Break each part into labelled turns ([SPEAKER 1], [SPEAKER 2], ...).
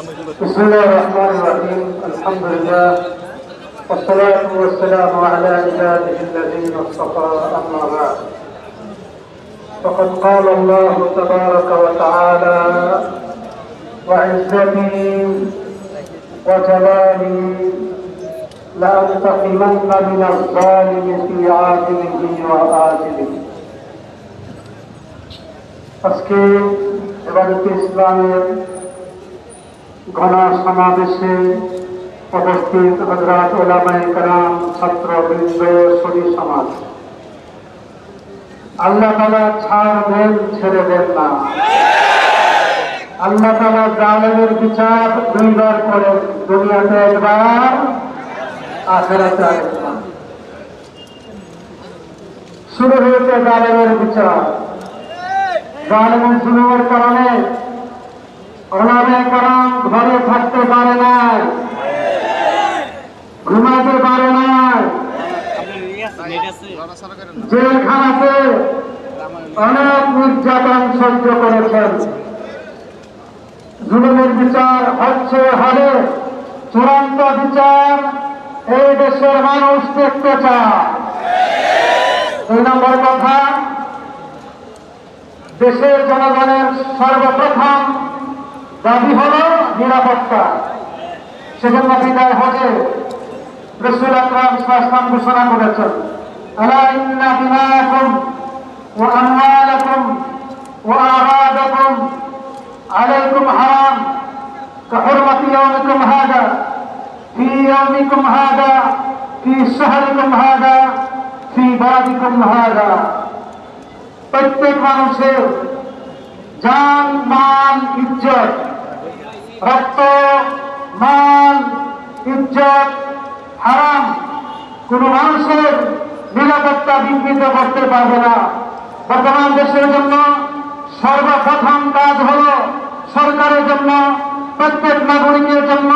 [SPEAKER 1] بسم الله الرحمن الرحيم الحمد لله والصلاة والسلام على عباده الذين اصطفى أما بعد فقد قال الله تبارك وتعالى وعزتي وجلالي لأنتقمن من الظالم في عاجله وآجله আজকে এবারতে ইসলামের ঘন সমাবেশে উপস্থিত হজরত ওলামাই কালাম ছাত্রবৃন্দ সদী সমাজ। আল্লাহ তালা ছাড় দেন, ছেড়ে দেন না। আল্লাহ তালা জালেমের বিচার দুইবার করেন দুনিয়াতে একবার, আখেরাতে আরেকবার। শুরু হয়েছে জালেমের বিচার। জালেমের শুরুর কারণে ঘরে থাকতে পারে না। ঘুমাতে পারে না। জেলখানাতে অনেক নির্যাতন সহ্য করেছেন। জুলুমের বিচার হচ্ছে হবে চূড়ান্ত বিচার এই দেশের মানুষ দেখতে চায়। দুই নম্বর কথা, দেশের জনগণের সর্বপ্রথম দাবি হল নিরাপত্তা সেজন্য বিদায় হজে রসুল আকরাম সাহসাম ঘোষণা করেছেন আলা ইন্না দিনাকুম ওয়া আমওয়ালাকুম ওয়া আরাদাকুম আলাইকুম হারাম كحرمة يومكم هذا في يومكم هذا في شهركم هذا في بلدكم هذا প্রত্যেক মানুষের জান মাল ইজ্জত রক্ত, মাল, ইজ্জত, হারাম, কোন মানুষের নিরাপত্তা বিঘ্নিত করতে পারবে না। বর্তমান দেশের জন্য সর্বপ্রথম কাজ হল সরকারের জন্য, প্রত্যেক নাগরিকের জন্য,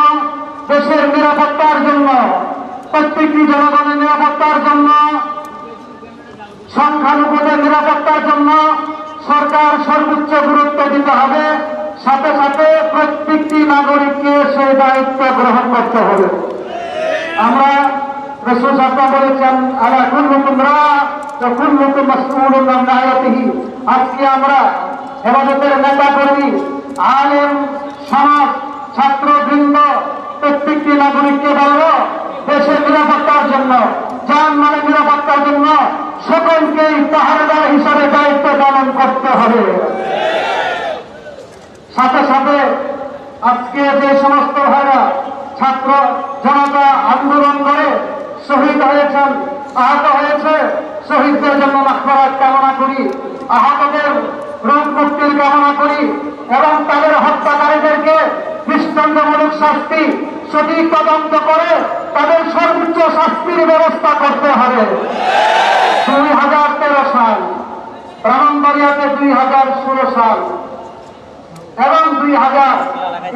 [SPEAKER 1] দেশের নিরাপত্তার জন্য, প্রত্যেকটি জনগণের নিরাপত্তার জন্য, সংখ্যালঘুদের নিরাপত্তার জন্য সরকার সর্বোচ্চ গুরুত্ব দিতে হবে। সাথে সাথে প্রত্যেকটি নাগরিককে সেই দায়িত্ব গ্রহণ করতে হবে। আমরা রসুল বলেছেন, আলা কুল্লুকুম রা তো কুল্লুকুম মাসউলুন আন রায়াতিহি আজকে আমরা হেফাজতের নেতা কর্মী আলেম, সমাজ, ছাত্রবৃন্দ, প্রত্যেকটি নাগরিককে বলব, দেশের নিরাপত্তার জন্য যান মানে নিরাপত্তার জন্য সকলকেই পাহাড়দার হিসাবে দায়িত্ব পালন করতে হবে সাথে সাথে আজকে যে সমস্ত ভাইরা ছাত্র জনতা আন্দোলন করে শহীদ হয়েছেন, আহত হয়েছে, শহীদদের জন্য মাখবরাত কামনা করি, আহতদের রোগ মুক্তির কামনা করি এবং তাদের হত্যাকারীদেরকে দৃষ্টান্তমূলক শাস্তি, সঠিক তদন্ত করে তাদের সর্বোচ্চ শাস্তির ব্যবস্থা করতে হবে। দুই হাজার তেরো সাল ব্রাহ্মণবাড়িয়াতে দুই হাজার ষোলো সাল দুই হাজার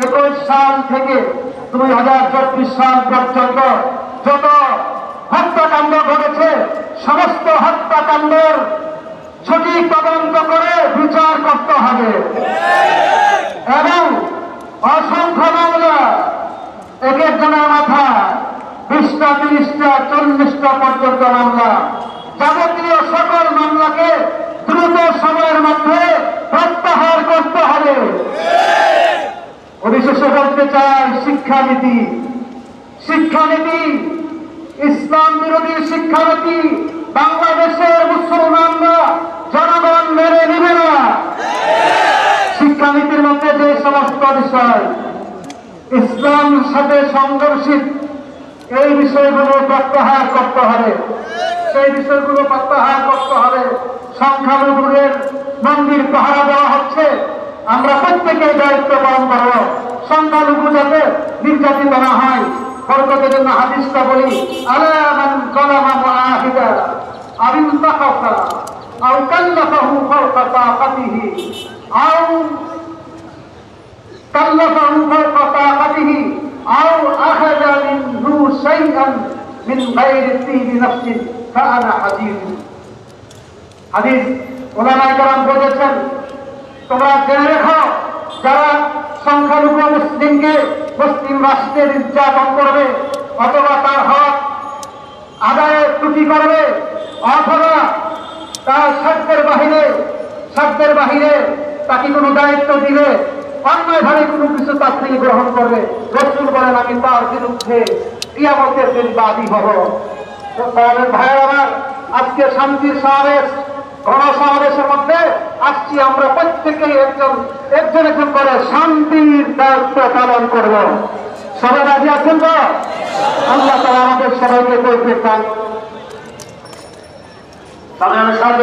[SPEAKER 1] একুশ সাল থেকে দুই হাজার চব্বিশ সাল পর্যন্ত যত হত্যাকাণ্ড ঘটেছে, সমস্ত হত্যাকাণ্ডের সঠিক তদন্ত করে বিচার করতে হবে। এবং অসংখ্য মামলা এক একজনের মাথা, বিশটা তিরিশটা চল্লিশটা পর্যন্ত মামলা। যাবতীয় সকল মামলাকে দ্রুত সময়ের মধ্যে প্রত্যাহার করতে হবে। পরিশেষে বলতে চাই শিক্ষানীতি। শিক্ষানীতি, ইসলাম বিরোধী শিক্ষানীতি, বাংলাদেশের মুসলমানরা, জনগণ মেনে নেবে না। শিক্ষানীতির মধ্যে যে সমস্ত বিষয়, ইসলাম সাথে সংঘর্ষিত, এই বিষয়গুলো প্রত্যাহার করতে হবে। সেই বিষয়গুলো প্রত্যাহার করতে হবে সংখ্যালঘুদের মন্দির পাহারা দেওয়া আমরা প্রত্যেকের দায়িত্ব পালন করব সংখ্যালঘু যাতে নির্যাতিত না হয় বরকতের জন্য হাদিসটা বলি আলামান কলামা মুআহিদা আবিন তাকাফা আও কাল্লাফাহু ফাওকা তাকাতিহি আও كلفه فوق طاقته أو أخذ منه شيئا من غير طيب نفس فأنا حديث হাদিস ওলামাই কালাম বলেছেন তোমরা জেনে রেখো, যারা সংখ্যালঘু মুসলিমকে মুসলিম রাষ্ট্রের নির্যাতন করবে অথবা তার হক আদায়ে ত্রুটি করবে, অথবা তার স্বার্থের বাহিরে স্বার্থের বাহিরে তাকে কোনো দায়িত্ব দিলে, অন্যায়ভাবে কোনো কিছু তার থেকে গ্রহণ করবে। রসুল বলেন, আমি তার বিরুদ্ধে ক্রিয়ামতের দিন বাদী হব। ভাইয়ের আমার আজকে শান্তির সমাবেশ। গণসমাবেশের মধ্যে আসছি আমরা প্রত্যেকেই একজন একজন একজন করে শান্তির দায়িত্ব পালন করব। সবাই রাজি আছেন তো? আল্লাহ তারা আমাদের সবাইকে আমি সাহায্য